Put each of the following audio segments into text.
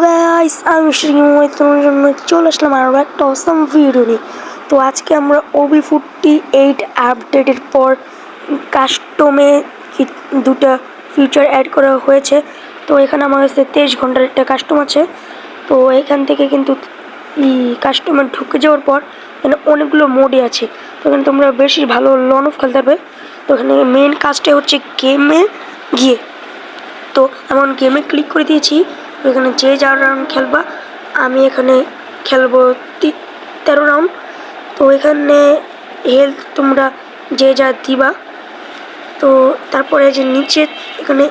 Guys আমি শ্রীময় তোমার জন্য চলে আসলাম আরও একটা অসম ভিডিও নিয়ে। তো আজকে আমরা ওবি ফোরটি এইট আপডেটের পর কাস্টমে দুটো ফিচার অ্যাড করা হয়েছে। তো এখানে আমার কাছে তেইশ ঘণ্টার একটা কাস্টম আছে। তো এখান থেকে কিন্তু কাস্টমার ঢুকে যাওয়ার পর এখানে অনেকগুলো মোডই আছে। তো এখানে তোমরা বেশি ভালো লন অফ খেলতে পারবে। তো এখানে মেন কাজটাই হচ্ছে গেমে গিয়ে। তো এমন গেমে ক্লিক করে দিয়েছি। এখানে যে যার রাউন্ড খেলবা, আমি এখানে খেলব তেরো রাউন্ড। তো এখানে হেলথ তোমরা যে যা দিবা। তো তারপরে যে নিচে এখানে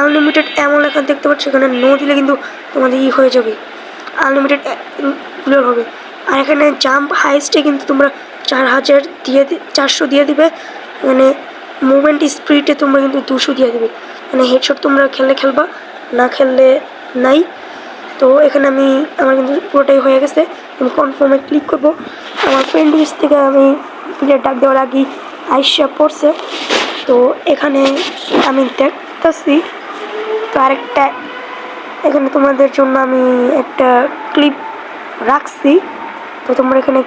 আনলিমিটেড এমন লেখা দেখতে পাচ্ছ, এখানে নো দিলে কিন্তু তোমাদের ই হয়ে যাবে। আনলিমিটেডগুলো হবে। আর এখানে জাম্প হাইস্টে কিন্তু তোমরা চার হাজার দিয়ে চারশো দিয়ে দিবে। এখানে মুভমেন্ট স্পিডে তোমরা কিন্তু দুশো দিয়ে দিবে। মানে হেডশট তোমরা খেললে খেলবা, না খেললে নাই। তো এখানে আমি, আমার কিন্তু পুরোটাই হয়ে গেছে। আমি কনফার্মে ক্লিক করব। আমার ফ্রেন্ড লিস্ট থেকে আমি প্লেয়ার ডাক দেওয়ার আগেই আইসা পড়ছে। তো এখানে আমি দেখতেছি, তো আরেকটা, এখানে তোমাদের জন্য আমি একটা ক্লিপ রাখছি। তো তোমরা এখানে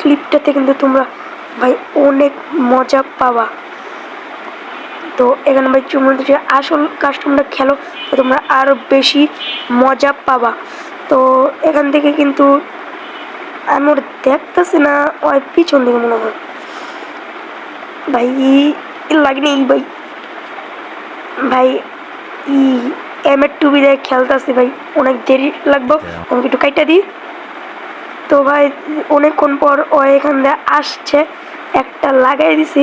ক্লিপটাতে কিন্তু তোমরা ভাই অনেক মজা পাবা। তো এখানে ভাই যদি আসল কাস্টমটা খেলো। তো তোমরা আরও বেশি মজা পাবা। তো এখান থেকে কিন্তু আমি ওটা দেখতেছি না ওই পিছন দিকে মনে হয়। ভাই লাগেনি ভাই। ভাই ই এম এর টুবি দিয়ে খেলতেছি ভাই অনেক দেরি লাগবো। আমি একটু কাইটা দিই তো ভাই অনেকক্ষণ পর ও এখান দিয়ে আসছে। একটা লাগাই দিছি।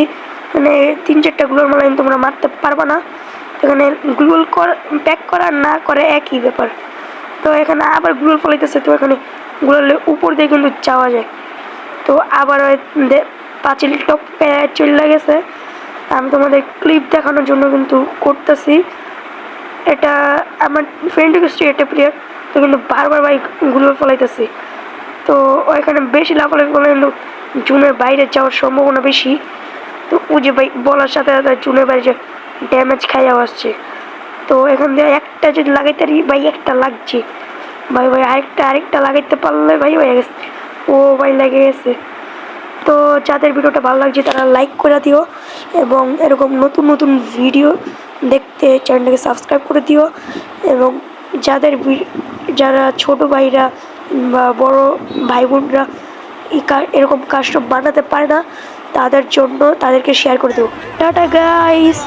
মানে তিন চারটা গ্লোর মালাইন তোমরা মারতে পারবা না। এখানে কর প্যাক করা না করে একই ব্যাপার। তো এখানে আবার গ্লুল ফলাইতেছে তো এখানে গ্লুলের উপর দিয়ে কিন্তু যাওয়া যায়। তো আবার ওই পাঁচিল টপ চলে গেছে। আমি তোমাদের ক্লিপ দেখানোর জন্য কিন্তু করতেছি। এটা আমার ফ্রেন্ড রিকোয়েস্ট একটা প্লেয়ার তো কিন্তু বারবার ভাই গুলো ফলাইতেছি তো ওইখানে বেশি লাফালাফি করলে কিন্তু জুনের বাইরে যাওয়ার সম্ভাবনা বেশি। তো ও যে ভাই বলার সাথে সাথে জুনের বাইরে ড্যামেজ খাইয়াও আসছে। তো এখান দিয়ে একটা যদি লাগাইতে পারি, ভাই, একটা লাগছে। ভাই ভাই, আরেকটা আরেকটা লাগাইতে পারলে ভাই, হয়ে গেছে। ও ভাই, লেগে গেছে। তো যাদের ভিডিওটা ভালো লাগছে, তারা লাইক করে দিও এবং এরকম নতুন নতুন ভিডিও দেখতে চ্যানেলটাকে সাবস্ক্রাইব করে দিও এবং যাদের যারা ছোট ভাইরা বা বড় ভাই বোনরা এরকম কাস্টম বানাতে পারে না, তাদের জন্য তাদেরকে শেয়ার করে দেবো টাটা গাইস